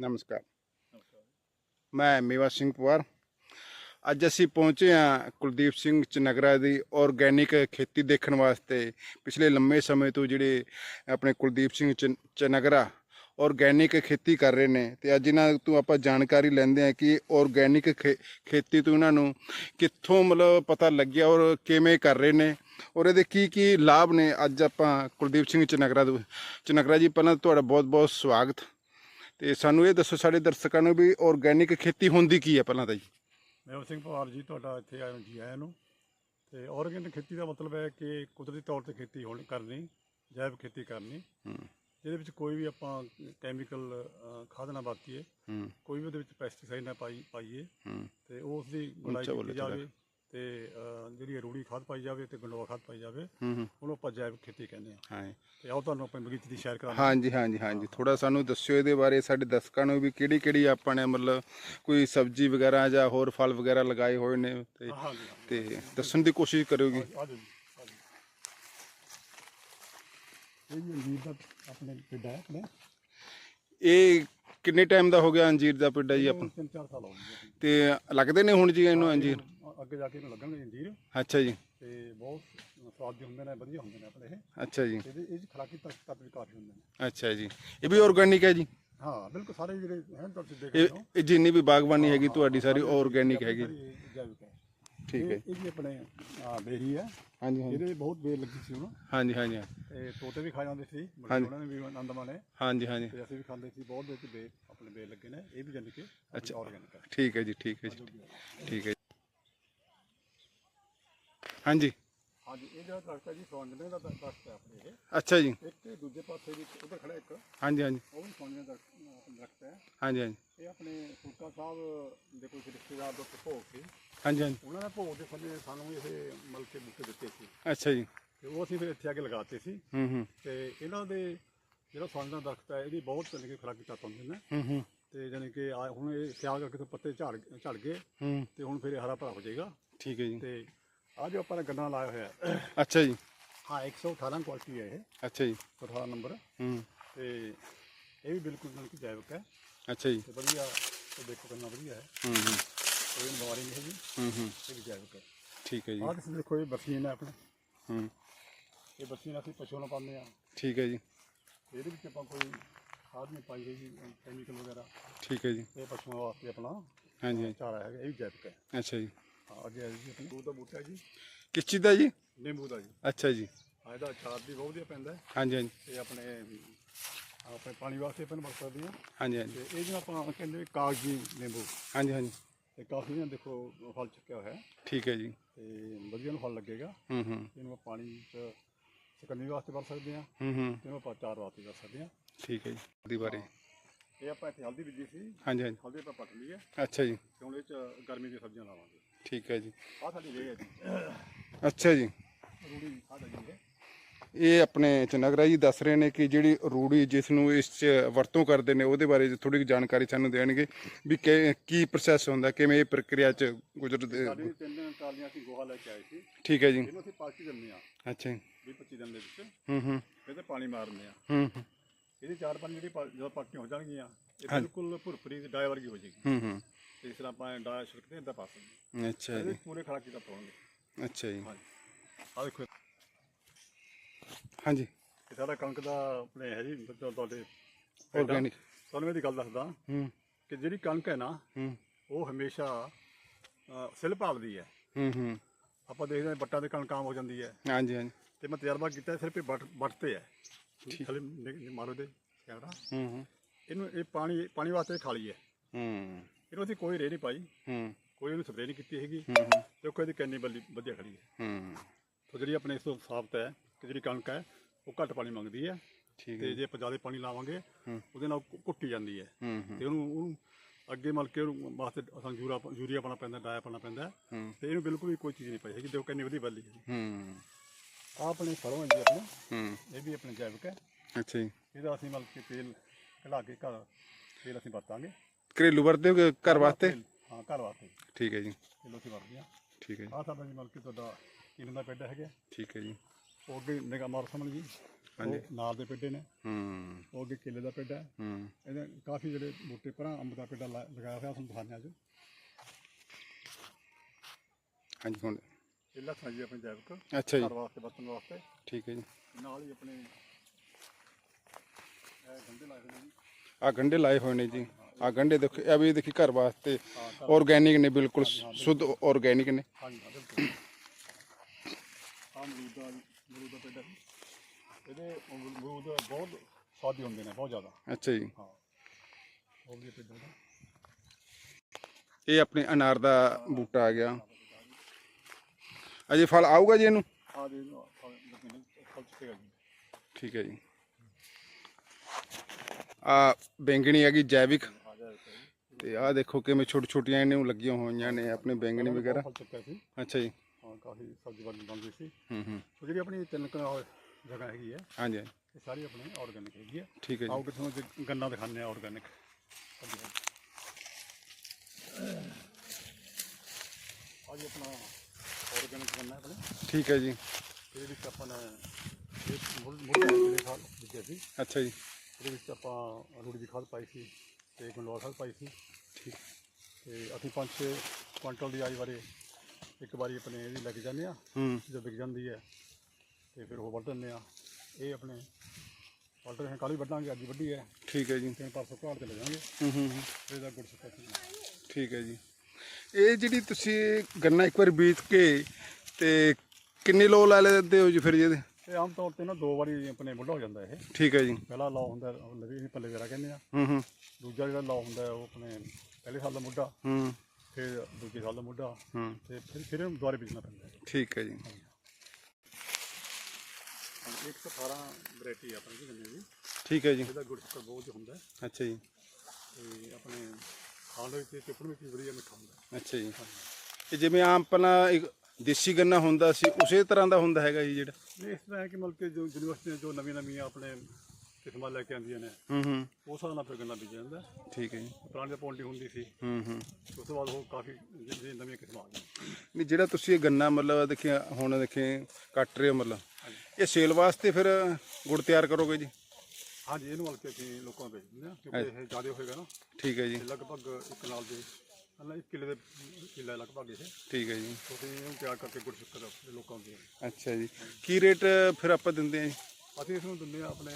ਨਮਸਕਾਰ। ਮੈਂ ਮੇਵਾ ਸਿੰਘ ਪਵਾਰ ਅੱਜ ਅਸੀਂ ਪਹੁੰਚੇ ਹਾਂ ਕੁਲਦੀਪ ਸਿੰਘ ਚਨਗਰਾ ਦੀ ਆਰਗੈਨਿਕ ਖੇਤੀ ਦੇਖਣ ਵਾਸਤੇ। ਪਿਛਲੇ ਲੰਮੇ ਸਮੇਂ ਤੋਂ ਜਿਹੜੇ ਆਪਣੇ ਕੁਲਦੀਪ ਸਿੰਘ ਚਨ- ਚਨਗਰਾ ਆਰਗੈਨਿਕ ਖੇਤੀ ਕਰ ਰਹੇ ਨੇ, ਤੇ ਅੱਜ ਇਹਨਾਂ ਤੋਂ ਆਪਾਂ ਜਾਣਕਾਰੀ ਲੈਂਦੇ ਹਾਂ ਕਿ ਆਰਗੈਨਿਕ ਖੇਤੀ ਤੋਂ ਇਹਨਾਂ ਨੂੰ ਕਿੱਥੋਂ ਮਤਲਬ ਪਤਾ ਲੱਗਿਆ ਔਰ ਕਿਵੇਂ ਕਰ ਰਹੇ ਨੇ ਔਰ ਇਹਦੇ ਕੀ ਕੀ ਲਾਭ ਨੇ, ਅੱਜ ਆਪਾਂ ਕੁਲਦੀਪ ਸਿੰਘ ਚਨਗਰਾ ਤੋਂ ਚਨਗਰਾ ਜੀ, ਪਹਿਲਾਂ ਤੁਹਾਡਾ ਬਹੁਤ ਬਹੁਤ ਸਵਾਗਤ। ਤੇ ਸਾਨੂੰ ਇਹ ਦੱਸੋ ਸਾਡੇ ਦਰਸ਼ਕਾਂ ਨੂੰ ਵੀ ਆਰਗੈਨਿਕ ਖੇਤੀ ਹੁੰਦੀ ਕੀ ਹੈ ਪਹਿਲਾਂ ਤਾਂ ਜੀ? ਮੇਵਾ ਸਿੰਘ ਪਵਾਰ ਜੀ ਤੁਹਾਡਾ ਇੱਥੇ ਨੂੰ ਜੀ ਆਇਆਂ ਨੂੰ। ਤੇ ਆਰਗੈਨਿਕ ਖੇਤੀ ਦਾ ਮਤਲਬ ਹੈ ਕਿ ਕੁਦਰਤੀ ਤੌਰ ਤੇ ਖੇਤੀ ਹੋਣੀ ਕਰਨੀ ਜੈਵ ਖੇਤੀ ਕਰਨੀ। ਜਿਹਦੇ ਵਿੱਚ ਕੋਈ ਵੀ ਆਪਾਂ ਕੈਮੀਕਲ ਖਾਦ ਨਾ ਵਰਤੀਏ। ਕੋਈ ਵੀ ਉਹਦੇ ਵਿੱਚ ਪੈਸਟੀਸਾਈਡ ਨਾ ਪਾਈ ਪਾਈਏ। ਤੇ ਉਸ ਦੀ ਬੋਲੋ ਕੀਤੀ ਜਾਵੇ। ਤੇ ਅ, ਜਿਹੜੀ ਰੂੜੀ ਖਾਦ ਪਾਈ ਜਾਵੇ ਤੇ ਗੰਡੋਆ ਖਾਦ ਪਾਈ ਜਾਵੇ ਉਹਨੂੰ ਆਪਾਂ ਖੇਤੀ ਕਹਿੰਦੇ ਆ ਹਾਂ। ਤੇ ਆਓ ਤੁਹਾਨੂੰ ਆਪਣੇ ਬਗੀਚੇ ਦੀ ਸੈਰ ਕਰਾਂਗੇ। ਹਾਂਜੀ ਹਾਂਜੀ ਹਾਂਜੀ। ਥੋੜਾ ਸਾਨੂੰ ਦੱਸਿਓ ਇਹਦੇ ਬਾਰੇ ਸਾਡੇ ਦਰਸ਼ਕਾਂ ਨੂੰ ਵੀ ਕਿਹੜੀ ਕਿਹੜੀ ਆਪਾਂ ਨੇ ਮਤਲਬ ਕੋਈ ਸਬਜ਼ੀ ਵਗੈਰਾ ਜਾਂ ਹੋਰ ਫਲ ਵਗੈਰਾ ਲਗਾਏ ਹੋਏ ਨੇ ਤੇ। ਤੇ ਦੱਸਣ ਦੀ ਕੋਸ਼ਿਸ਼ ਜੀ ਜਾਓ। ਇਹ ਜੀ ਅੰਜੀਰ ਦਾ ਆਪਣੇ ਪਿੰਡ ਹੈ ਆਪਣੇ? ਇਹ ਕਿੰਨੇ ਟਾਈਮ ਦਾ ਹੋ ਗਿਆ ਅੰਜੀਰ ਦਾ ਪਿੰਡਾ ਜੀ ਆਪਾਂ ਤਿੰਨ ਚਾਰ ਸਾਲ ਹੋ ਗਏ। ਤੇ ਲੱਗਦੇ ਨੇ ਹੁਣ ਜੀ ਇਹਨੂੰ ਅੰਜੀਰ? ਅੱਗੇ ਜਾ ਕੇ ਇਹਨੂੰ ਲੱਗਣਗੇ ਅੰਜੀਰ ਅੱਛਾ ਜੀ। ਤੇ ਬਹੁਤ ਸਵਾਦੀ ਹੁੰਦੇ ਨੇ ਵਧੀਆ ਹੁੰਦੇ ਨੇ ਆਪਣੇ ਇਹ। ਅੱਛਾ ਜੀ। ਇਹਦੇ ਇਹ 'ਚ ਖਲਾਕੀ ਤੱਤ ਤੱਤ ਵੀ ਕਾਫੀ ਹੁੰਦੇ ਨੇ। ਅੱਛਾ ਜੀ। ਇਹ ਵੀ ਆਰਗੈਨਿਕ ਹੈ ਜੀ? ਹਾਂ ਬਿਲਕੁਲ ਸਾਰੇ ਜਿਹੜੇ ਹਨ ਤੁਸੀਂ ਦੇਖ ਇਹ ਰਹੇ ਹੋ। ਇਹ ਜਿੰਨੀ ਵੀ ਬਾਗਬਾਨੀ ਹੈਗੀ ਤੁਹਾਡੀ ਸਾਰੀ ਆਰਗੈਨਿਕ ਹੈਗੀ। ਇਹ ਜੈਵਿਕ ਹੈ। ਠੀਕ ਹੈ। ਇਹ ਇਹ ਵੀ ਆਪਣੇ ਆ ਬੇਰੀ ਹੈ। ਹਾਂਜੀ ਹਾਂਜੀ। ਇਹਦੇ ਬਹੁਤ ਬੇਰ ਲੱਗੀ ਸੀ ਉਹਨੂੰ। ਹਾਂਜੀ ਹਾਂਜੀ। ਤੇ ਤੋਤੇ ਵੀ ਖਾ ਜਾਂਦੇ ਸੀ ਹਾਂਜੀ। ਉਹਨਾਂ ਨੇ ਵੀ ਆਨੰਦ ਮਾਣੇ। ਹਾਂਜੀ ਹਾਂਜੀ। ਤੇ ਅਸੀਂ ਵੀ ਖਾਂਦੇ ਸੀ ਬਹੁਤ ਦੇ ਬੇ ਆਪਣੇ ਬੇਰ ਲੱਗੇ ਨੇ। ਇਹ ਵੀ ਜਾਨੀ ਕਿ ਅੱਛਾ। ਆਰਗੈਨਿਕ ਹੈ। ਠੀਕ ਹੈ ਜੀ ਠੀਕ ਹੈ ਜੀ। ਠੀਕ ਹੈ। ਹਾਂਜੀ। ਹਾਂਜੀ ਇਹ ਜਿਹੜਾ ਦਰਖਤ ਹੈ ਜੀ ਸੌਂਜਣੇ ਦਾ ਦਰਖਤ ਹੈ ਆਪਣੇ ਇਹ। ਅੱਛਾ ਜੀ। ਇੱਕ ਤੇ ਦੂਜੇ ਪਾਸੇ ਵੀ ਉਧਰ ਖੜਾ ਇੱਕ। ਹਾਂਜੀ ਹਾਂਜੀ। ਉਹ ਵੀ ਸੌਂਜਣੇ ਦਾ ਦਰਖਤ ਹੈ। ਹਾਂਜੀ ਹਾਂਜੀ। ਇਹ ਆਪਣੇ ਫੁਲਕਾ ਸਾਹਿਬ ਦੇ ਕੋਈ ਰਿਸ਼ਤੇਦਾਰ ਤੋਂ ਭੋਗ ਸੀ। ਹਾਂਜੀ ਹਾਂਜੀ। ਉਹਨਾਂ ਨੇ ਭੋਗ ਦੇ ਸਮੇਂ ਸਾਨੂੰ ਇਹ ਮਲਕੇ ਬੂਟੇ ਦਿੱਤੇ ਸੀ। ਅੱਛਾ ਜੀ। ਤੇ ਉਹ ਅਸੀਂ ਫਿਰ ਇੱਥੇ ਆ ਕੇ ਲਗਾਤੇ ਸੀ। ਹੂੰ ਹੂੰ। ਤੇ ਇਹਨਾਂ ਦੇ ਜਿਹੜਾ ਸੌਂਜ ਦਾ ਦਰਖਤ ਹੈ ਇਹਦੀ ਬਹੁਤ ਜਾਣੀ ਕਿ ਖੁਰਾਕੀ ਤੱਤ ਹੁੰਦੇ ਨੇ। ਹੂੰ ਹੂੰ। ਤੇ ਜਾਣੀ ਕਿ ਆ ਹੁਣ ਇਹ ਸਿਆਲ ਕਰਕੇ ਤੋਂ ਪੱਤੇ ਝੜ ਝੜ ਗਏ। ਹੂੰ। ਤੇ ਹੁਣ ਫਿਰ ਹਰਾ ਭਰਾ ਹੋ ਜਾਏਗਾ। ਠੀਕ ਹੈ ਜੀ। ਤੇ ਆ ਜੋ ਆਪਾਂ ਨੇ ਗੰਨਾ ਲਾਇਆ ਹੋਇਆ ਹੈ, ਅੱਛਾ ਜੀ ਹਾਂ 118 ਕੁਆਲਿਟੀ ਹੈ ਇਹ ਅੱਛਾ ਜੀ 18 ਨੰਬਰ ਹੂੰ ਤੇ ਇਹ ਵੀ ਬਿਲਕੁਲ ਜਾਣੀ ਕਿ ਜੈਵਿਕ ਹੈ ਅੱਛਾ ਜੀ ਤੇ ਵਧੀਆ ਇਹ ਦੇਖੋ ਗੰਨਾ ਵਧੀਆ ਹੈ ਹੂੰ ਹੂੰ ਕੋਈ ਬਿਮਾਰੀ ਨਹੀਂ ਹੈਗੀ ਹੂੰ ਹੂੰ ਇਹ ਵੀ ਜੈਵਿਕ ਹੈ ਠੀਕ ਹੈ ਜੀ ਆਹ ਤੁਸੀਂ ਦੇਖੋ ਇਹ ਬਰਸੀਨ ਹੈ ਆਪਣੀ ਹੂੰ ਇਹ ਬਰਸੀਨ ਅਸੀਂ ਪਸ਼ੂਆਂ ਨੂੰ ਪਾਉਂਦੇ ਆ ਠੀਕ ਹੈ ਜੀ ਇਹਦੇ ਵਿੱਚ ਆਪਾਂ ਕੋਈ ਖਾਦ ਨਹੀਂ ਪਾਈ ਗਈ ਕੈਮੀਕਲ ਵਗੈਰਾ ਠੀਕ ਹੈ ਜੀ ਇਹ ਪਸ਼ੂਆਂ ਵਾਸਤੇ ਆਪਣਾ ਹਾਂਜੀ ਹਾਂਜੀ ਚਾਰਾ ਹੈਗਾ ਇਹ ਵੀ ਜੈਵਿਕ ਹੈ ਅੱਛਾ ਜੀ ਹਾਂ ਅੱਗੇ ਆ ਜੀ ਆਪਣੀ। ਨਿੰਬੂ ਦਾ ਬੂਟਾ ਜੀ। ਕਿਸ ਚੀਜ਼ ਦਾ ਜੀ? ਨਿੰਬੂ ਦਾ ਜੀ। ਅੱਛਾ ਜੀ। ਆ ਇਹਦਾ ਅਚਾਰ ਵੀ ਬਹੁਤ ਵਧੀਆ ਪੈਂਦਾ ਹੈ। ਹਾਂਜੀ ਹਾਂਜੀ। ਤੇ ਆਪਣੇ ਆਪਣੇ ਪਾਣੀ ਵਾਸਤੇ ਆਪਾਂ ਨੂੰ ਵਰਤ ਸਕਦੇ ਹਾਂ। ਹਾਂਜੀ ਹਾਂਜੀ। ਤੇ ਇਹ ਜਿਹੜਾ ਆਪਾਂ ਕਹਿੰਦੇ ਵੀ ਕਾਗਜੀ ਨਿੰਬੂ ਹਾਂਜੀ ਹਾਂਜੀ। ਤੇ ਕਾਫੀ ਨਾ ਦੇਖੋ ਫਲ ਚੁੱਕਿਆ ਹੋਇਆ ਹੈ। ਠੀਕ ਹੈ ਜੀ। ਤੇ ਵਧੀਆ ਨੂੰ ਫਲ ਲੱਗੇਗਾ। ਹੂੰ ਹੂੰ। ਇਹਨੂੰ ਆਪਾਂ ਪਾਣੀ ਚ ਸਕੰਨੀ ਵਾਸਤੇ ਵਰਤ ਸਕਦੇ ਹਾਂ। ਹੂੰ ਹੂੰ। ਇਹਨੂੰ ਆਪਾਂ ਚਾਰ ਵਾਸਤੇ ਵਰਤ ਸਕਦੇ ਹਾਂ। ਠੀਕ ਹੈ ਜੀ ਦੀ ਬਾਰੇ। ਇਹ ਆਪਾਂ ਇੱਥੇ ਹਲਦੀ ਬੀਜੀ ਸੀ। ਹਾਂਜੀ ਹਾਂਜੀ। ਹਲਦੀ ਆਪਾਂ ਪੱਟ ਲਈ ਹੈ। ਅੱਛਾ ਜੀ। ਹੁਣ ਇਹ ਚ ਗਰਮੀ ਦੀਆਂ ਸਬਜ਼ੀਆਂ ਲਾਵਾਂਗੇ। ਠੀਕ ਹੈ ਜੀ। ਆਹ ਸਾਡੀ ਰੇ ਹੈ ਜੀ। ਅੱਛਾ ਜੀ। ਰੂੜੀ ਇਹ। ਇਹ ਆਪਣੇ ਚਨਗਰਾ ਜੀ ਦੱਸ ਰਹੇ ਨੇ ਕਿ ਜਿਹੜੀ ਰੂੜੀ ਜਿਸ ਨੂੰ ਇਸ 'ਚ ਵਰਤੋਂ ਕਰਦੇ ਨੇ ਉਹਦੇ ਬਾਰੇ ਥੋੜੀ ਜਾਣਕਾਰੀ ਸਾਨੂੰ ਦੇਣਗੇ ਵੀ ਕਿ- ਕੀ ਪ੍ਰੋਸੈਸ ਹੁੰਦਾ ਕਿਵੇਂ ਇਹ ਪ੍ਰਕਿਰਿਆ 'ਚ ਗੁਜ਼ਰਦੇ ਸਾਡੀ ਤਿੰਨ ਟਰਾਲੀਆਂ ਅਸੀਂ ਗੋਹਾ ਲੈ ਕੇ ਆਏ ਸੀ। ਠੀਕ ਹੈ ਜੀ। ਇਹਨੂੰ ਅਸੀਂ ਪਾਲਟੀ ਦਿੰਦੇ ਆ ਅੱਛਾ ਜੀ। 20 25 ਦਿਨ ਦੇ ਵਿੱਚ। ਹੂੰ ਹੂੰ। ਤੇ ਪਾਣੀ ਮਾਰਦੇ ਆ। ਹੂੰ ਹੂੰ, ਇਹਦੀ ਚਾਰ ਪੰਜ ਜਿਹੜੀ ਪਾ- ਜਦੋਂ ਪੱਕੀਆਂ ਹੋ ਜਾਣਗੀਆਂ ਇਹ ਬਿਲਕੁਲ ਭੁਰਭੁਰੀ ਦੀ ਡਾਇ ਵਰਗੀ ਹੋ ਜਾਏਗੀ। ਹੂੰ ਹੂੰ। ਤੇ ਇਸ ਤਰ੍ਹਾਂ ਆਪਾਂ ਡਾਇ ਛਿੜਕਦੇ ਇੰਦਾ ਪਾ ਸਕਦੇ ਹਾਂ। ਅੱਛਾ ਇਹਦੇ ਜੀ। ਪੂਰੇ ਖੜਾਕੀ ਦਾ ਪਾਉਣਗੇ ਅੱਛਾ ਜੀ। ਹਾਂਜੀ। ਆ ਦੇਖੋ। ਹਾਂਜੀ। ਇਹ ਸਾਡਾ ਕਣਕ ਦਾ ਆਪਣੇ ਹੈ ਜੀ ਮਤਲਬ ਤੁਹਾਡੇ ਆਰਗੈਨਿਕ ਤੁਹਾਨੂੰ ਇਹਦੀ ਗੱਲ ਦੱਸਦਾ। ਹੂੰ। ਕਿ ਜਿਹੜੀ ਕਣਕ ਹੈ ਨਾ ਹੂੰ। ਉਹ ਹਮੇਸ਼ਾ ਅ, ਸਿਲ ਭਾਲਦੀ ਹੈ। ਹੂੰ ਹੂੰ। ਆਪਾਂ ਦੇਖਦੇ ਹਾਂ ਬੱਟਾਂ ਤੇ ਕਣਕ ਆਮ ਹੋ ਜਾਂਦੀ ਹੈ। ਹਾਂਜੀ ਹਾਂਜੀ। ਤੇ ਮੈਂ ਤਜਰਬਾ ਕੀਤਾ ਸਿਰਫ ਇਹ ਬੱਟ ਬੱਟ ਤੇ ਹੈ ਥਲੇ ਮਾਰੋ ਦੇ ਕੈਮਰਾ ਹੂੰ ਹੂੰ। ਇਹਨੂੰ ਇਹ ਪਾਣੀ ਪਾਣੀ ਵਾਸਤੇ ਖਾਲੀ ਹੈ। ਹੂੰ। ਇਹਨੂੰ ਅਸੀਂ ਕੋਈ ਰੇ ਨਹੀਂ ਪਾਈ। ਹੂੰ। ਕੋਈ ਇਹਨੂੰ ਸਪਰੇਅ ਨਹੀਂ ਕੀਤੀ ਹੈਗੀ। ਹੂੰ ਹੂੰ, ਦੇਖੋ ਇਹਦੀ ਕੈਨੀ ਬੱਲੀ ਵਧੀਆ ਖੜੀ ਹੈ। ਹੂੰ। ਸੋ ਜਿਹੜੀ ਆਪਣੇ ਇਸ ਤੋਂ ਸਾਬਤ ਹੈ ਕਿ ਜਿਹੜੀ ਕਣਕ ਹੈ ਉਹ ਘੱਟ ਪਾਣੀ ਮੰਗਦੀ ਹੈ। ਠੀਕ ਹੈ ਤੇ ਜੇ। ਆਪਾਂ ਜ਼ਿਆਦਾ ਪਾਣੀ ਲਾਵਾਂਗੇ ਹੂੰ। ਉਹਦੇ ਨਾਲ ਕੁੱਟੀ ਜਾਂਦੀ ਹੈ। ਹੂੰ ਹੂੰ। ਤੇ ਉਹਨੂੰ ਉਹਨੂੰ ਅੱਗੇ ਮਲ ਕੇ ਉਹਨੂੰ ਵਾਸਤੇ ਸਾਨੂੰ ਯੂਰਾ ਯੂਰੀਆ ਪਾਣਾ ਪੈਂਦਾ ਡਾਇਆ ਪਾਣਾ ਪੈਂਦਾ। ਹੂੰ। ਤੇ ਇਹਨੂੰ ਬਿਲਕੁਲ ਵੀ ਕੋਈ ਚੀਜ਼ ਨਹੀਂ ਪਾਈ ਹੈਗੀ। ਦੇਖੋ ਕਿੰਨੀ ਵਧੀਆ ਬੱਲੀ ਹੈ ਹੂੰ। ਆ ਆਪਣੇ ਸਰੋਂ ਹੈ ਜੀ ਆਪਣਾ। ਹੂੰ। ਇਹ ਵੀ ਆਪਣੇ ਜੈਵਿਕ ਹੈ। ਅੱਛਾ ਜੀ। ਇਹਦਾ ਅਸੀਂ ਮਲ ਕੇ ਤੇਲ ਕਢਾ ਕੇ ਘਰ ਤੇਲ ਅਸੀਂ ਵਰਤਾਂਗੇ। ਘਰੇਲੂ ਵਰਤਦੇ ਹੋ ਕਿ ਘਰ ਵਾਸਤੇ? ਹਾਂ ਘਰ ਵਾਸਤੇ। ਠੀਕ ਹੈ ਜੀ। ਅਸੀਂ ਵਰਤਦੇ ਹਾਂ ਠੀਕ ਹੈ ਜੀ। ਆਹ ਸਾਡਾ ਜੀ ਮਲ ਕੇ ਤੁਹਾਡਾ ਇਹਨਾਂ ਦਾ ਪਿੰਡ ਹੈਗਾ। ਠੀਕ ਹੈ ਜੀ। ਉਹ ਅੱਗੇ ਨਿਗਾਹ ਮਾਰ ਸਾਹਮਣੇ ਜੀ। ਹਾਂਜੀ। ਨਾਲ ਦੇ ਪੇਡੇ ਨੇ। ਹੂੰ। ਉਹ ਅੱਗੇ ਕੇਲੇ ਦਾ ਪੇਡਾ ਹੈ। ਹੂੰ। ਇਹਦੇ ਕਾਫੀ ਜਿਹੜੇ ਬੂਟੇ ਪਰਾਂ ਅੰਬ ਦਾ ਪੇਡਾ ਲਗਾਇਆ ਹੋਇਆ ਤੁਹਾਨੂੰ ਦਿਖਾਉਂਦੇ ਅੱਜ ਹਾਂਜੀ ਹੁਣ। ਇਹ ਲੱਖਾਂ ਜੀ ਆਪਣੇ ਜੈਵਿਕ। ਅੱਛਾ ਜੀ। ਘਰ ਵਾਸਤੇ ਵਰਤਣ ਵਾਸਤੇ। ਠੀਕ ਹੈ ਜੀ। ਨਾਲ ਹੀ ਆਪਣੇ ਇਹ ਗੰਡੇ ਲਾਏ ਹੋਏ ਨੇ ਜੀ। ਆ ਗੰਡੇ ਲਾਏ ਹੋਏ ਨੇ ਜੀ। ਆ ਗੰਡੇ ਦੇਖੋ ਇਹ ਵੀ ਦੇਖੀ ਘਰ ਵਾਸਤੇ ਆਰਗੈਨਿਕ ਨੇ ਬਿਲਕੁਲ ਸ਼ੁੱਧ ਆਰਗੈਨਿਕ ਨੇ। ਇਹਦੇ ਅਮਰੂਦ ਬਹੁਤ ਹੁੰਦੇ ਬਹੁਤ ਜ਼ਿਆਦਾ। ਅੱਛਾ ਜੀ। ਹਾਂ। ਇਹ ਆਪਣੇ ਅਨਾਰ ਦਾ ਬੂਟਾ ਆ ਗਿਆ। ਅਜੇ ਫਲ ਆਊਗਾ ਜੀ ਇਹਨੂੰ? ਫਲ ਚੁੱਕੇਗਾ ਜੀ। ਠੀਕ ਹੈ ਜੀ। ਆ ਬੈਂਗਣੀ ਹੈਗੀ ਜੈਵਿਕ। ਤੇ ਆ ਦੇਖੋ ਕਿਵੇਂ ਛੋਟੀ ਛੋਟੀਆਂ ਇਹਨੂੰ ਲੱਗੀਆਂ ਹੋਈਆਂ ਨੇ ਆਪਣੇ ਬੈਂਗਣੀ ਵਗੈਰਾ। ਫਲ ਚੁੱਕਿਆ ਸੀ। ਅੱਛਾ ਜੀ। ਹਾਂ ਕਾਫੀ ਸਬਜ਼ੀ ਵਾਲੀ ਬਣਦੀ ਸੀ। ਹੂੰ ਹੂੰ। ਉਹ ਜਿਹੜੀ ਆਪਣੀ ਤਿੰਨ ਕਨਾਲ ਜਗ੍ਹਾ ਹੈਗੀ ਹੈ ਹਾਂਜੀ। ਇਹ ਸਾਰੀ ਆਪਣੇ ਆਰਗੈਨਿਕ ਹੈਗੀ ਹੈ ਠੀਕ ਹੈ ਆਓ ਜੀ ਕਿਥੋਂ ਗੰਨਾ ਦਿਖਾਉਂਦੇ ਆ ਆਰਗੈਨਿਕ ਅੱਜ ਆਪਣਾ ਆਰਗੈਨਿਕ ਗੰਨਾ ਆਪਣੇ। ਠੀਕ ਹੈ ਜੀ। ਇਹਦੇ ਵਿੱਚ ਆਪਾਂ ਨੇ ਇਹ ਮੁੱਢ ਮੁੱਢ ਦੇ ਸਾਲ ਦਿੱਤੇ ਸੀ। ਅੱਛਾ ਜੀ। ਇਹਦੇ ਵਿੱਚ ਆਪਾਂ ਰੂੜੀ ਦੀ ਖਾਦ ਪਾਈ ਸੀ। ਤੇ ਗੰਡੋਆ ਖਾਦ ਪਾਈ ਸੀ ਠੀਕ। ਤੇ ਅਸੀਂ 5-6 ਕੁਆਂਟਲ ਦੀ ਆਈ ਵਾਰੇ ਇੱਕ ਵਾਰੀ ਆਪਣੇ ਇਹਦੀ ਲੱਗ ਜਾਂਦੇ ਆ ਹੂੰ। ਜਦੋਂ ਵਿਕ ਜਾਂਦੀ ਹੈ। ਤੇ ਫਿਰ ਉਹ ਵੱਢ ਦਿੰਦੇ ਆ ਇਹ ਆਪਣੇ ਵੱਢ ਰਹੇ ਕੱਲ੍ਹ ਹੀ ਵੱਢਾਂਗੇ ਅੱਜ ਹੀ ਵੱਢੀ ਹੈ। ਠੀਕ ਹੈ ਜੀ। ਤਿੰਨ ਪਰਸੋਂ ਘਾੜ ਤੇ ਲੈ ਜਾਵਾਂਗੇ। ਹੂੰ ਹੂੰ ਹੂੰ। ਇਹਦਾ ਗੁੜ ਸੁੱਕਾ ਠੀਕ ਹੈ ਜੀ। ਇਹ ਜਿਹੜੀ ਤੁਸੀਂ ਗੰਨਾ ਇੱਕ ਵਾਰ ਬੀਜ ਕੇ ਤੇ ਕਿੰਨੇ ਲੋ ਲਾ ਲੈਂਦੇ ਹੋ ਜੀ ਫਿਰ ਜੀ ਇਹਦੇ? ਇਹ ਆਮ ਤੌਰ ਤੇ ਨਾ ਦੋ ਵਾਰੀ ਆਪਣੇ ਵੱਢਾ ਹੋ ਜਾਂਦਾ ਇਹ। ਠੀਕ ਹੈ ਜੀ। ਪਹਿਲਾ ਲਾਅ ਹੁੰਦਾ ਲਵੀ ਅਸੀਂ ਪੱਲੇ ਜਰਾ ਕਹਿੰਦੇ ਆ। ਹੂੰ ਹੂੰ। ਦੂਜਾ ਜਿਹੜਾ ਲਾਅ ਹੁੰਦਾ ਉਹ ਆਪਣੇ ਪਹਿਲੇ ਸਾਲ ਦਾ ਮੁੱਢਾ ਹੂੰ। ਫਿਰ ਦੂਜੇ ਸਾਲ ਦਾ ਮੁੱਢਾ ਹੂੰ। ਤੇ ਫਿਰ ਫਿਰ ਇਹਨੂੰ ਦੁਬਾਰੇ ਬੀਜਣਾ ਪੈਂਦਾ ਹੈ। ਠੀਕ ਹੈ ਜੀ। 118 ਵੈਰਾਈਟੀ ਆ ਆਪਣੀ ਗੰਨੇ ਦੀ। ਠੀਕ ਹੈ ਜੀ। ਇਹਦਾ ਗੁੜ ਸ਼ੱਕਰ ਬਹੁਤ ਹੁੰਦਾ ਹੈ। ਅੱਛਾ ਜੀ। ਤੇ ਆਪਣੇ ਖਾਣ ਵਿੱਚ ਤੇ ਚੁੱਪਣ ਵਿੱਚ ਵੀ ਵਧੀਆ ਮਿੱਠਾ ਹੁੰਦਾ ਹੈ। ਅੱਛਾ ਜੀ। ਇਹ ਜਿਵੇਂ ਆਮ ਆਪਣਾ ਇੱਕ ਦੇਸੀ ਗੰਨਾ ਹੁੰਦਾ ਸੀ ਉਸੇ ਤਰ੍ਹਾਂ ਦਾ ਹੁੰਦਾ ਹੈਗਾ ਜੀ ਜਿਹੜਾ। ਇਸ ਤਰ੍ਹਾਂ ਹੈ ਕਿ ਮਤਲਬ ਕਿ ਜੋ ਯੂਨੀਵਰਸਿਟੀਆਂ ਜੋ ਨਵੀਆਂ ਨਵੀਆਂ ਆਪਣੇ ਕਿਸਮਾਂ ਲੈ ਕੇ ਆਉਂਦੀਆਂ ਨੇ ਹੂੰ ਹੂੰ। ਉਸ ਹਿਸਾਬ ਨਾਲ ਫਿਰ ਗੰਨਾ ਬੀਜਿਆ ਜਾਂਦਾ। ਠੀਕ ਹੈ ਜੀ। ਪੁਰਾਣੀ ਤਾਂ ਪੌਂਡੀ ਹੁੰਦੀ ਸੀ। ਹੂੰ ਹੂੰ। ਉਸ ਤੋਂ ਬਾਅਦ ਉਹ ਕਾਫੀ ਜਿਹੜੀਆਂ ਨਵੀਆਂ ਕਿਸਮਾਂ ਆ ਗਈਆਂ। ਨਹੀਂ ਜਿਹੜਾ ਤੁਸੀਂ ਇਹ ਗੰਨਾ ਮਤਲਬ ਦੇਖਿਆ ਹੁਣ ਦੇਖੇ ਕੱਟ ਰਹੇ ਹੋ ਮਤਲਬ ਇਹ ਸੇਲ ਵਾਸਤੇ ਫਿਰ ਗੁੜ ਤਿਆਰ ਕਰੋਗੇ ਜੀ? ਹਾਂਜੀ ਇਹਨੂੰ ਹਲਕੇ ਅਸੀਂ ਲੋਕਾਂ ਨੂੰ ਵੇਚ ਦਿੰਦੇ ਹਾਂ ਕਿਉਂਕਿ ਇਹ ਜ਼ਿਆਦਾ ਹੋਏਗਾ ਨਾ। ਠੀਕ ਹੈ ਜੀ। ਲਗਭਗ ਇੱਕ ਨਾਲ ਦੇ ਹਲਾ 1 ਕਿੱਲੇ ਦੇ ਕਿੱਲਾ ਲਗਭਗ ਇਹ ਠੀਕ ਹੈ ਜੀ। ਤਿਆਰ ਕਰਕੇ ਲੋਕਾਂ ਦੇ ਅੱਛਾ ਜੀ। ਕੀ ਰੇਟ ਫਿਰ ਆਪਾਂ ਦਿੰਦੇ ਆ ਜੀ? ਅਸੀਂ ਇਸ ਨੂੰ ਦਿੰਦੇ ਆ ਆਪਣੇ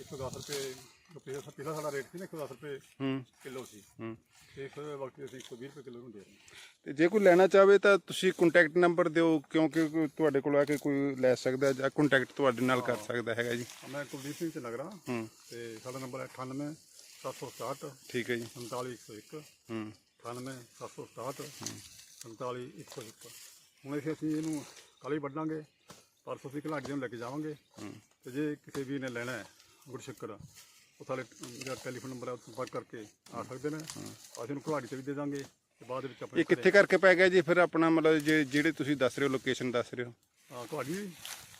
110 ਰੁਪਏ ਜੋ ਪਿਛਲਾ ਪਿਛਲਾ ਸਾਡਾ ਰੇਟ ਸੀ ਨਾ 110 ਰੁਪਏ ਹੂੰ। ਕਿਲੋ ਸੀ। ਹੂੰ। ਤੇ ਇਸ ਵਕਤ ਅਸੀਂ 120 ਰੁਪਏ ਕਿਲੋ ਨੂੰ ਦੇ ਰਹੇ ਹਾਂ। ਤੇ ਜੇ ਕੋਈ ਲੈਣਾ ਚਾਹਵੇ ਤਾਂ ਤੁਸੀਂ ਕੰਟੈਕਟ ਨੰਬਰ ਦਿਓ ਕਿਉਂਕਿ ਕੋਈ ਤੁਹਾਡੇ ਕੋਲ ਆ ਕੇ ਕੋਈ ਲੈ ਸਕਦਾ ਜਾਂ ਕੰਟੈਕਟ ਤੁਹਾਡੇ ਨਾਲ ਕਰ ਸਕਦਾ ਹੈਗਾ ਜੀ। ਮੈਂ ਕੁਲਦੀਪ ਸਿੰਘ ਚ ਨਗਰਾ ਹੂੰ। ਤੇ ਸਾਡਾ ਨੰਬਰ ਹੈ 98 767 ਠੀਕ ਹੈ ਜੀ। 47101 ਹੂੰ। 98 767 47101 ਹੁਣ ਅਸੀਂ ਅਸੀਂ ਇਹਨੂੰ ਕੱਲ੍ਹ ਹੀ ਵੱਢਾਂਗੇ ਪਰਸੋਂ ਅਸੀਂ ਘਲਾੜੀ ਨੂੰ ਲੈ ਕੇ ਜਾਵਾਂਗੇ। ਤੇ ਜੇ ਕਿਸੇ ਵੀ ਨੇ ਲੈਣਾ ਹੈ ਗੁੜ ਸ਼ੱਕਰ ਉਹ ਸਾਡੇ ਜਿਹੜਾ ਟੈਲੀਫੋਨ ਨੰਬਰ ਹੈ ਉਹ ਸੰਪਰਕ ਕਰਕੇ ਆ ਸਕਦੇ ਨੇ। ਅਸੀਂ ਉਹਨੂੰ ਘਲਾੜੀ ਤੇ ਵੀ ਦੇ ਦਾਂਗੇ ਤੇ ਬਾਅਦ ਵਿੱਚ ਆਪਣੇ ਇਹ ਕਿੱਥੇ ਕਰਕੇ ਪੈ ਗਿਆ ਜੀ? ਫਿਰ ਆਪਣਾ ਮਤਲਬ ਜਿਹੜੇ ਤੁਸੀਂ ਦੱਸ ਰਹੇ ਹੋ ਲੋਕੇਸ਼ਨ ਦੱਸ ਰਹੇ ਹੋ। ਹਾਂ ਘਲਾੜੀ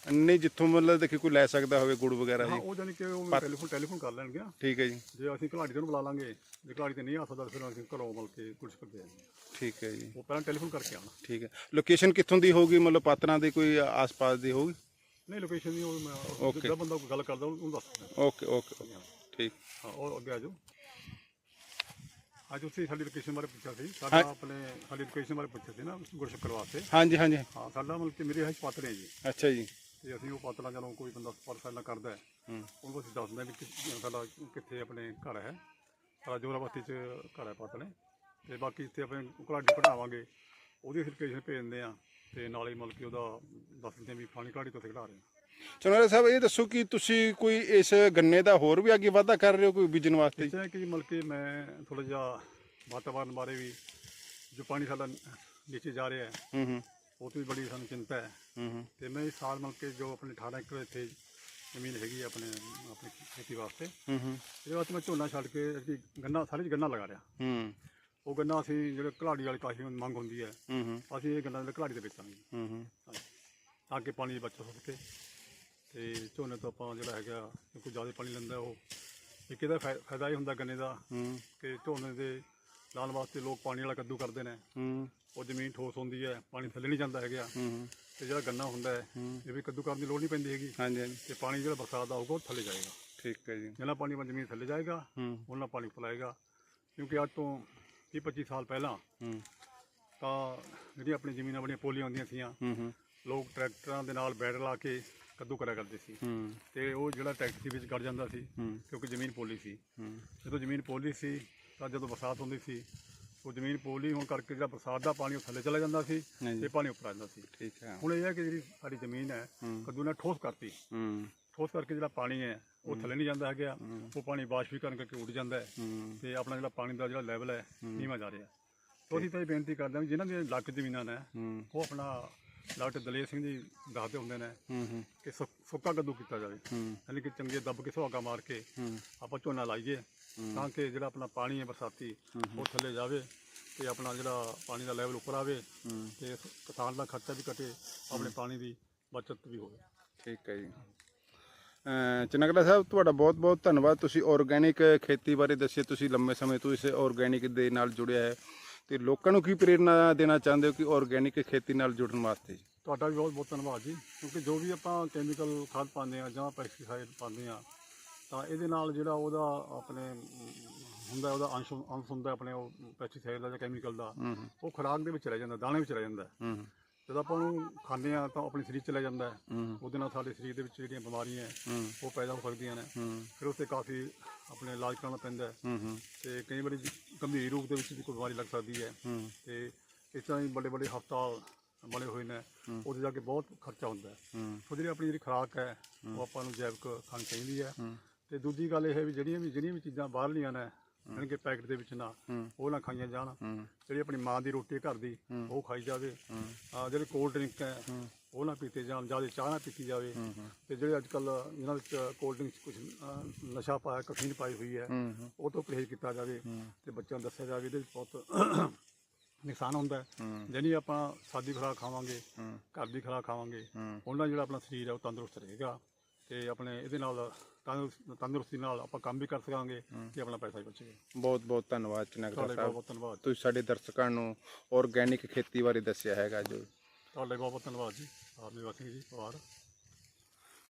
ਨਹੀਂ ਜਿੱਥੋਂ ਮਤਲਬ ਦੇਖੀ ਕੋਈ ਲੈ ਸਕਦਾ ਹੋਵੇ ਗੁੜ ਵਗੈਰਾ ਹਾਂ ਜੀ। ਉਹ ਜਾਨੀ ਕਿ ਉਹ ਟੈਲੀਫੋਨ ਟੈਲੀਫੋਨ ਕਰ ਲੈਣਗੇ। ਠੀਕ ਹੈ ਜੀ। ਜੇ ਅਸੀਂ ਘਲਾੜੀ ਤੇ ਉਹਨੂੰ ਬੁਲਾ ਲਾਂਗੇ ਜੇ ਘਲਾੜੀ ਤੇ ਨਹੀਂ ਆ ਸਕਦਾ ਫਿਰ ਅਸੀਂ ਘਰੋਂ ਮਿਲ ਕੇ ਗੁੜ ਸ਼ੱਕਰ ਦੇ ਆਵਾਂਗੇ ਠੀਕ ਹੈ ਜੀ। ਉਹ ਪਹਿਲਾਂ ਟੈਲੀਫੋਨ ਕਰਕੇ ਆਉਣਾ। ਠੀਕ ਹੈ। ਲੋਕੇਸ਼ਨ ਕਿੱਥੋਂ ਦੀ ਹੋਊਗੀ? ਮਤਲਬ ਪਾਤਰਾਂ ਦੀ ਕੋਈ ਆਸ-ਪਾਸ ਦੀ ਹੋਊਗੀ? ਨਹੀਂ ਲੋਕੇਸ਼ਨ ਦੀ ਉਹ ਮੈਂ ਜਿਹੜਾ ਬੰਦਾ ਕੋਈ ਗੱਲ ਕਰਦਾ ਉਹਨੂੰ ਦੱਸ ਦਿੰਦਾ। ਓਕੇ ਓਕੇ ਓਕੇ, ਠੀਕ। ਹਾਂ ਉਹ ਅੱਗੇ ਆ ਜਾਓ। ਅੱਜ ਤੁਸੀਂ ਸਾਡੀ ਲੋਕੇਸ਼ਨ ਬਾਰੇ ਪੁੱਛਿਆ ਸੀ। ਸਾਡਾ ਆਪਣੇ ਸਾਡੀ ਲੋਕੇਸ਼ਨ ਬਾਰੇ ਪੁੱਛਿਆ ਸੀ ਨਾ ਗੁੜ ਸ਼ੱਕਰ ਵਾਸਤੇ। ਹਾਂਜੀ ਹਾਂਜੀ। ਹਾਂ ਸਾਡਾ ਮਤਲਬ ਕਿ ਮੇਰੇ ਹੈ ਪਾਤਰੇ ਹੈ ਜੀ। ਅੱਛਾ ਜੀ। ਤੇ ਅਸੀਂ ਉਹ ਪਾਤਰਾ ਜਦੋਂ ਕੋਈ ਬੰਦਾ ਸਪਾਰਕ ਨਾਲ ਕਰਦਾ ਹੈ ਹੂੰ। ਉਹਨੂੰ ਅਸੀਂ ਦੱਸ ਦਿੰਦੇ ਵੀ ਕਿ- ਸਾਡਾ ਕਿੱਥੇ ਆਪਣੇ ਘਰ ਹੈ। ਸਾਡਾ ਜੋਰਾਵਸਤੀ ਚ ਘਰ ਹੈ ਪਾਤਲੇ ਤੇ ਬਾਕੀ ਇੱਥੇ ਆਪਣੇ ਘਲਾੜੀ ਪੜਾਵਾਂਗੇ ਉਹਦੀ ਲੋਕੇਸ਼ਨ ਭੇਜ ਦਿੰਦੇ ਆ ਤੇ ਨਾਲੇ ਮਤਲਬ ਕਿ ਉਹਦਾ ਦੱਸ ਦਿੰਦੇ ਵੀ ਫਲਾਣੀ ਘਲਾੜੀ ਤੋਂ ਅਸੀਂ ਖੜਾ ਰਹੇ ਹਾਂ। ਚਨੋਰੇ ਸਾਹਿਬ ਇਹ ਦੱਸੋ ਕਿ ਤੁਸੀਂ ਕੋਈ ਇਸ ਗੰਨੇ ਦਾ ਹੋਰ ਵੀ ਅੱਗੇ ਵਾਧਾ ਕਰ ਰਹੇ ਹੋ ਕੋਈ ਬੀਜਣ ਵਾਸਤੇ? ਇਸ ਤਰ੍ਹਾਂ ਕਿ ਮਤਲਬ ਕਿ ਮੈਂ ਥੋੜਾ ਜਿਹਾ ਵਾਤਾਵਰਨ ਬਾਰੇ ਵੀ ਜੋ ਪਾਣੀ ਸਾਡਾ ਨੀਚੇ ਜਾ ਰਿਹਾ ਹੈ ਹੂੰ ਹੂੰ। ਉਹ ਤੋਂ ਵੀ ਬੜੀ ਸਾਨੂੰ ਚਿੰਤਾ ਹੈ। ਹੂੰ ਹੂੰ। ਤੇ ਮੈਂ ਇਸ ਸਾਲ ਮਤਲਬ ਕਿ ਜੋ ਆਪਣੇ 18 ਏਕੜ ਇੱਥੇ ਜ਼ਮੀਨ ਹੈਗੀ ਹੈ ਆਪਣੇ ਆਪਣੀ ਖੇਤੀ ਵਾਸਤੇ। ਹੂੰ ਹੂੰ। ਇਹਦੇ ਵਾਸਤੇ ਮੈਂ ਝੋਨਾ ਛੱਡ ਕੇ ਅਸੀਂ ਗੰਨਾ ਸਾਰੇ 'ਚ ਗੰਨਾ ਲਗਾ ਰਿਹਾ। ਹੂੰ। ਉਹ ਗੰਨਾ ਅਸੀਂ ਜਿਹੜੇ ਘਲਾੜੀ ਵਾਲੀ ਕਾਫੀ ਮੰਗ ਹੁੰਦੀ ਹੈ ਹੂੰ ਹੂੰ। ਅਸੀਂ ਇਹ ਗੰਨਾ ਜਿਹੜੇ ਘਲਾੜੀ ਦੇ ਵੇਚਾਂਗੇ ਹੂੰ ਹੂੰ। ਹਾਂਜੀ। ਤਾਂ ਕਿ ਪਾਣੀ ਦੀ ਬਚਤ ਹੋ ਸਕੇ। ਤੇ ਝੋਨੇ ਤੋਂ ਆਪਾਂ ਜਿਹੜਾ ਹੈਗਾ ਕੋਈ ਜ਼ਿਆਦਾ ਪਾਣੀ ਲੈਂਦਾ ਉਹ ਇੱਕ ਇਹਦਾ ਫਾਇ- ਫਾਇਦਾ ਇਹ ਹੁੰਦਾ ਗੰਨੇ ਦਾ ਹੂੰ। ਕਿ ਝੋਨੇ ਦੇ ਲਾਉਣ ਵਾਸਤੇ ਲੋਕ ਪਾਣੀ ਵਾਲਾ ਕੱਦੂ ਕਰਦੇ ਨੇ। ਹੂੰ। ਉਹ ਜ਼ਮੀਨ ਠੋਸ ਹੁੰਦੀ ਹੈ ਪਾਣੀ ਥੱਲੇ ਨਹੀਂ ਜਾਂਦਾ ਹੈਗਾ। ਹੂੰ ਤੇ ਜਿਹੜਾ ਗੰਨਾ ਹੁੰਦਾ ਹੈ ਇਹ ਵੀ ਕੱਦੂ ਕਰਨ ਦੀ ਲੋੜ ਨਹੀਂ ਪੈਂਦੀ ਹੈਗੀ। ਹਾਂਜੀ ਹਾਂਜੀ। ਤੇ ਪਾਣੀ ਜਿਹੜਾ ਬਰਸਾਤ ਦਾ ਆਊਗਾ ਉਹ ਥੱਲੇ ਜਾਏਗਾ। ਠੀਕ ਹੈ ਜੀ। ਜਿੰਨਾ ਪਾਣੀ ਆਪਣੀ ਜ਼ਮੀਨ ਥੱਲੇ ਜਾਏਗਾ ਉਹਨਾਂ ਪਾਣੀ ਪਲਾਏਗਾ। ਕਿਉਂਕਿ ਅੱਜ ਤੋਂ 20 25 ਸਾਲ ਪਹਿਲਾਂ ਹੂੰ। ਤਾਂ ਜਿਹੜੀਆਂ ਆਪਣੀ ਜ਼ਮੀਨਾਂ ਬੜੀਆਂ ਪੋਲੀਆਂ ਹੁੰਦੀਆਂ ਸੀਆਂ ਲੋਕ ਟਰੈਕਟਰਾਂ ਦੇ ਨਾਲ ਬੈੜ ਲਾ ਕੇ ਕੱਦੂ ਕਰਿਆ ਕਰਦੇ ਸੀ। ਤੇ ਉਹ ਜਿਹੜਾ ਟਰੈਕਟਰ ਵਿੱਚ ਗੜ ਜਾਂਦਾ ਸੀ ਕਿਉਂਕਿ ਜ਼ਮੀਨ ਪੋਲੀ ਸੀ। ਜਦੋਂ ਜ਼ਮੀਨ ਪੋਲੀ ਸੀ ਤਾਂ ਜਦੋਂ ਬਰਸਾਤ ਹੁੰਦੀ ਸੀ ਉਹ ਜ਼ਮੀਨ ਪੋਲੀ ਹੋਣ ਕਰਕੇ ਜਿਹੜਾ ਬਰਸਾਤ ਦਾ ਪਾਣੀ ਉਹ ਥੱਲੇ ਚਲਾ ਜਾਂਦਾ ਸੀ ਤੇ ਪਾਣੀ ਉੱਪਰ ਆ ਜਾਂਦਾ ਸੀ। ਠੀਕ ਹੈ। ਹੁਣ ਇਹ ਹੈ ਕਿ ਜਿਹੜੀ ਸਾਡੀ ਜ਼ਮੀਨ ਹੈ ਕੱਦੂ ਨੇ ਠੋਸ ਕਰਤੀ। ਠੋਸ ਕਰਕੇ ਜਿਹੜਾ ਪਾਣੀ ਹੈ ਉਹ ਥੱਲੇ ਨਹੀਂ ਜਾਂਦਾ ਹੈਗਾ। ਉਹ ਪਾਣੀ ਬਾਸ਼ਪੀਕਰਨ ਕਰਕੇ ਉੱਡ ਜਾਂਦਾ ਹੈ। ਤੇ ਆਪਣਾ ਜਿਹੜਾ ਪਾਣੀ ਦਾ ਜਿਹੜਾ ਲੈਵਲ ਹੈ ਨੀਵਾਂ ਜਾ ਰਿਹਾ। ਅਸੀਂ ਤਾਂ ਇਹ ਬੇਨਤੀ ਕਰਦੇ ਹਾਂ ਵੀ ਜਿਨ੍ਹਾਂ ਦੀਆਂ ਲੱਖ ਜ਼ਮੀਨਾਂ ਨੇ ਉਹ ਆਪਣਾ ਡਾਕਟਰ ਦਲੇਰ ਸਿੰਘ ਜੀ ਦੱਸਦੇ ਹੁੰਦੇ ਨੇ ਕਿ ਸੁੱਕਾ ਕੱਦੂ ਕੀਤਾ ਜਾਵੇ। ਯਾਨੀ ਕਿ ਚੰਗੇ ਦੱਬ ਕੇ ਸੁਹਾਗਾ ਮਾਰ ਕੇ ਆਪਾਂ ਝੋਨਾ ਲਾਈਏ। ਤਾਂ ਕਿ ਜਿਹੜਾ ਆਪਣਾ ਪਾਣੀ ਹੈ ਬਰਸਾਤੀ ਉਹ ਥੱਲੇ ਜਾਵੇ ਤੇ ਆਪਣਾ ਜਿਹੜਾ ਪਾਣੀ ਦਾ ਲੈਵਲ ਉੱਪਰ ਆਵੇ ਤੇ ਕਿਸਾਨ ਦਾ ਖਰਚਾ ਵੀ ਘਟੇ ਆਪਣੇ ਪਾਣੀ ਦੀ ਬਚਤ ਵੀ ਹੋਵੇ। ਠੀਕ ਹੈ ਜੀ। ਚਨਗਲਾ ਸਾਹਿਬ ਤੁਹਾਡਾ ਬਹੁਤ ਬਹੁਤ ਧੰਨਵਾਦ। ਤੁਸੀਂ ਆਰਗੈਨਿਕ ਖੇਤੀ ਬਾਰੇ ਦੱਸਿਆ ਤੁਸੀਂ ਲੰਮੇ ਸਮੇਂ ਤੋਂ ਇਸ ਆਰਗੈਨਿਕ ਦੇ ਨਾਲ ਜੁੜਿਆ ਹੈ। ਤੇ ਲੋਕਾਂ ਨੂੰ ਕੀ ਪ੍ਰੇਰਣਾ ਦੇਣਾ ਚਾਹੁੰਦੇ ਹੋ ਕਿ ਆਰਗੈਨਿਕ ਖੇਤੀ ਨਾਲ ਜੁੜਨ ਵਾਸਤੇ? ਤੁਹਾਡਾ ਵੀ ਬਹੁਤ ਬਹੁਤ ਧੰਨਵਾਦ ਜੀ। ਕਿਉਂਕਿ ਜੋ ਵੀ ਆਪਾਂ ਕੈਮੀਕਲ ਖਾਦ ਪਾਉਂਦੇ ਆ ਜਾਂ ਪੈਸਟੀਸਾਈਡ ਪਾਉਂਦੇ ਆ ਤਾਂ ਇਹਦੇ ਨਾਲ ਜਿਹੜਾ ਉਹਦਾ ਆਪਣੇ ਹੁੰਦਾ ਉਹਦਾ ਅੰਸ਼ ਅੰਸ਼ ਹੁੰਦਾ ਆਪਣੇ ਉਹ ਪੈਸਟੀਸਾਈਡ ਦਾ ਜਾਂ ਕੈਮੀਕਲ ਦਾ ਉਹ ਖੁਰਾਕ ਦੇ ਵਿੱਚ ਰਹਿ ਜਾਂਦਾ ਦਾਣੇ ਵਿੱਚ ਰਹਿ ਜਾਂਦਾ। ਜਦੋਂ ਆਪਾਂ ਉਹਨੂੰ ਖਾਂਦੇ ਆ ਤਾਂ ਆਪਣੇ ਸਰੀਰ ਚ ਲੈ ਜਾਂਦਾ ਉਹਦੇ ਨਾਲ ਸਾਡੇ ਸਰੀਰ ਦੇ ਵਿੱਚ ਜਿਹੜੀਆਂ ਬਿਮਾਰੀਆਂ ਉਹ ਪੈਦਾ ਹੋ ਸਕਦੀਆਂ ਨੇ। ਫਿਰ ਉੱਤੇ ਕਾਫੀ ਆਪਣੇ ਇਲਾਜ ਕਰਾਉਣਾ ਪੈਂਦਾ ਤੇ ਕਈ ਵਾਰੀ ਗੰਭੀਰ ਰੂਪ ਦੇ ਵਿੱਚ ਵੀ ਕੋਈ ਬਿਮਾਰੀ ਲੱਗ ਸਕਦੀ ਹੈ। ਤੇ ਇਸ ਤਰ੍ਹਾਂ ਹੀ ਵੱਡੇ ਵੱਡੇ ਹਸਪਤਾਲ ਬਣੇ ਹੋਏ ਨੇ। ਉਹਦੇ ਜਾ ਕੇ ਬਹੁਤ ਖਰਚਾ ਹੁੰਦਾ ਹੈ। ਸੋ ਜਿਹੜੀ ਆਪਣੀ ਜਿਹੜੀ ਖੁਰਾਕ ਹੈ ਉਹ ਆਪਾਂ ਨੂੰ ਜੈਵਿਕ ਖਾਣੀ ਚਾਹੀਦੀ ਹੂੰ। ਤੇ ਦੂਜੀ ਗੱਲ ਇਹ ਹੈ ਵੀ ਜਿਹੜੀਆਂ ਵੀ ਜਿਹੜੀਆਂ ਵੀ ਚੀਜ਼ਾਂ ਬਾਹਰਲੀਆਂ ਨੇ ਯਾਨੀ ਕਿ ਪੈਕਟ ਦੇ ਵਿੱਚ ਨਾ। ਉਹ ਨਾ ਖਾਈਆਂ ਜਾਣ। ਜਿਹੜੀ ਆਪਣੀ ਮਾਂ ਦੀ ਰੋਟੀ ਘਰ ਦੀ ਉਹ ਖਾਈ ਜਾਵੇ। ਆ ਜਿਹੜੇ ਕੋਲਡ ਡਰਿੰਕ ਹੈ ਉਹ ਨਾ ਪੀਤੇ ਜਾਣ ਜ਼ਿਆਦਾ ਚਾਹ ਨਾ ਪੀਤੀ ਜਾਵੇ। ਤੇ ਜਿਹੜੇ ਅੱਜ ਕੱਲ ਇਹਨਾਂ ਵਿੱਚ ਕੋਲਡ ਡਰਿੰਕ ਕੁਝ ਨਸ਼ਾ ਪਾਇਆ ਕਫੀਨ ਪਾਈ ਹੋਈ ਹੈ ਉਹ ਤੋਂ ਪਰਹੇਜ਼ ਕੀਤਾ ਜਾਵੇ ਤੇ ਬੱਚਿਆਂ ਨੂੰ ਦੱਸਿਆ ਜਾਵੇ ਇਹਦੇ ਵਿੱਚ ਬਹੁਤ ਨੁਕਸਾਨ ਹੁੰਦਾ ਹੈ। ਜਾਨੀ ਆਪਾਂ ਸਾਦੀ ਖੁਰਾਕ ਖਾਵਾਂਗੇ। ਘਰ ਦੀ ਖੁਰਾਕ ਖਾਵਾਂਗੇ। ਉਹਨਾਂ ਜਿਹੜਾ ਆਪਣਾ ਸਰੀਰ ਹੈ ਉਹ ਤੰਦਰੁਸਤ ਰਹੇਗਾ। ਤੇ ਆਪਣੇ ਇਹਦੇ ਨਾਲ ਤੰਦਰੁਸਤ- ਤੰਦਰੁਸਤੀ ਨਾਲ ਆਪਾਂ ਕੰਮ ਵੀ ਕਰ ਸਕਾਂਗੇ ਤੇ ਆਪਣਾ ਪੈਸਾ ਵੀ ਬਚੇਗਾ ਬਹੁਤ ਬਹੁਤ ਧੰਨਵਾਦ ਚਨਗਲਾ ਤੁਹਾਡੇ ਬਹੁਤ ਸਾਹਿਬ। ਬਹੁਤ ਧੰਨਵਾਦ। ਤੁਸੀਂ ਸਾਡੇ ਦਰਸ਼ਕਾਂ ਨੂੰ ਆਰਗੈਨਿਕ ਖੇਤੀ ਬਾਰੇ ਦੱਸਿਆ ਹੈਗਾ ਜੋ। ਤੁਹਾਡੇ ਬਹੁਤ ਬਹੁਤ ਧੰਨਵਾਦ ਜੀ। ਆਪ ਨਿਵਾਸੀ ਜੀ ਪਰਿਵਾਰ।